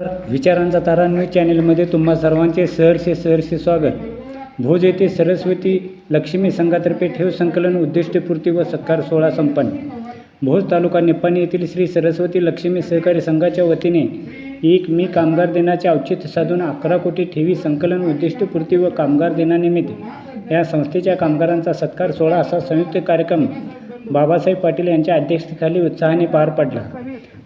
विचारांचा तारा न्यूज चॅनेलमध्ये तुम्हा सर्वांचे सहर्षे सहर्षे स्वागत. भोज येथे सरस्वती लक्ष्मी संघातर्फे ठेव संकलन उद्दिष्टपूर्ती व सत्कार सोहळा संपन्न. भोज तालुका निपाणी येथील श्री सरस्वती लक्ष्मी सहकारी संघाच्या वतीने एक मी कामगार दिनाचे औचित्य साधून अकरा कोटी ठेवी संकलन उद्दिष्टपूर्ती व कामगार दिनानिमित्त या संस्थेच्या कामगारांचा सत्कार सोहळा असा संयुक्त कार्यक्रम बाबासाहेब पाटील यांच्या अध्यक्षतेखाली उत्साहाने पार पडला.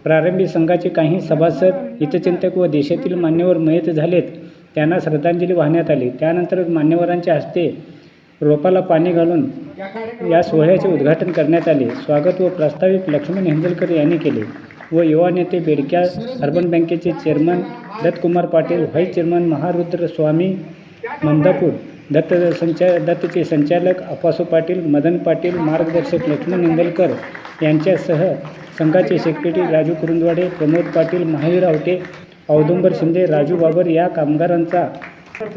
प्रारंभी संघाचे काही सभासद हितचिंतक व देशातील मान्यवर मयत झालेत. त्यांना श्रद्धांजली वाहण्यात आली. त्यानंतर मान्यवरांच्या हस्ते रोपाला पाणी घालून या सोहळ्याचे उद्घाटन करण्यात आले. स्वागत व प्रास्ताविक लक्ष्मण हेंदलकर यांनी केले व युवा नेते बेडक्या अर्बन बँकेचे chairman Dattakumar Patil vice chairman Maharudra Swami Mamdapur Datta संचा दत्तचे संचालक अपासो पाटील मदन पाटील मार्गदर्शक लक्ष्मण इंदलकर यांच्यासह संघाचे सेक्रेटरी राजू कुरुंदवाडे प्रमोद पाटील महावीर आवटे औदुंबर शिंदे राजू बाबर या कामगारांचा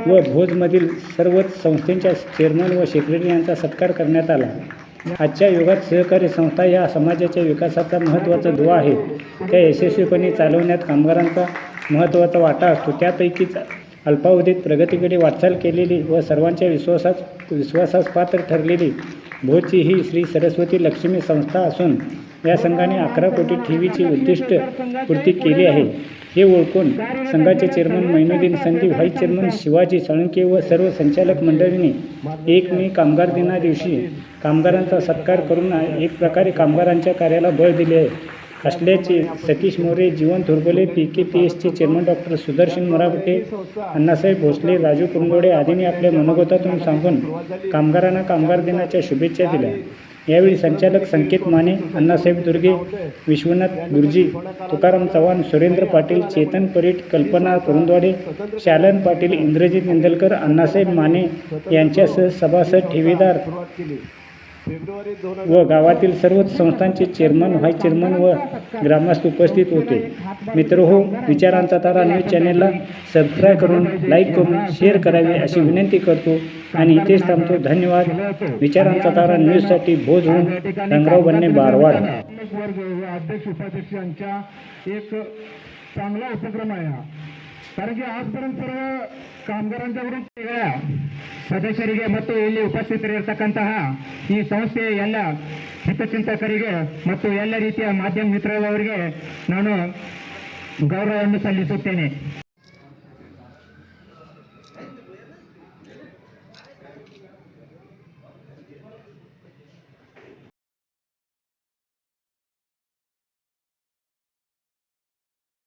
व भोजमधील सर्वच संस्थेच्या चेअरमन व सेक्रेटरी यांचा सत्कार करण्यात आला. आजच्या युगात सहकारी संस्था या समाजाच्या विकासाचा महत्त्वाचा दुवा आहे त्या यशस्वीपणे चालवण्यात कामगारांचा महत्त्वाचा वाटा असतो. त्यापैकीच अल्पावधीत प्रगतीकडे वाटचाल केलेली व सर्वांच्या विश्वासात विश्वासास पात्र ठरलेली भोजची ही श्री सरस्वती लक्ष्मी संस्था असून या संघाने अकरा कोटी ठेवीची उद्दिष्ट पूर्ती केली आहे. हे ओळखून संघाचे chairman Mainuddin Sandeep vice chairman Shivaji Salunke व सर्व संचालक मंडळींनी एक मे कामगार दिना दिवशी कामगारांचा सत्कार करून एक प्रकारे कामगारांच्या कार्याला बळ दिले आहे. असल्याचे Satish More Jeevan Thorbole P K P एसचे चेअरमन डॉक्टर सुदर्शन मराठे अण्णासाहेब भोसले राजू कुंगोडे आदींनी आपल्या मनोगतातून सांगून कामगारांना कामगार दिनाच्या शुभेच्छा दिल्या. यावेळी संचालक संकेत माने अण्णासाहेब दुर्गे विश्वनाथ गुरुजी तुकाराम चव्हाण सुरेंद्र पाटील चेतन परीट कल्पना कुरुंदवाडे शालन पाटील इंद्रजित निंदलकर अण्णासाहेब माने यांच्यासह सभासद ठेवीदार व गावातील सर्वच संस्थांचे चेअरमन व्हाईस चेअरमन व ग्रामस्थ उपस्थित होते. मित्र हो विचारांचा तारा न्यूज चॅनेलला सबस्क्राईब करून लाईक करून शेअर करावे अशी विनंती करतो आणि इथेच थांबतो. धन्यवाद. विचारांचा तारा न्यूजसाठी भोज होऊन रंगराव बनने बारवाड. चांगला उपक्रम आहे कारण की आजपर्यंत सर्व कामगारांच्याकडून वेगळ्या ಸದಸ್ಯರಿಗೆ ಮತ್ತು ಇಲ್ಲಿ ಉಪಸ್ಥಿತರಿರ್ತಕ್ಕಂತಹ ಈ ಸಂಸ್ಥೆಯ ಎಲ್ಲ ಹಿತಚಿಂತಕರಿಗೆ ಮತ್ತು ಎಲ್ಲ ರೀತಿಯ ಮಾಧ್ಯಮ ಮಿತ್ರರವರಿಗೆ ನಾನು ಗೌರವವನ್ನು ಸಲ್ಲಿಸುತ್ತೇನೆ.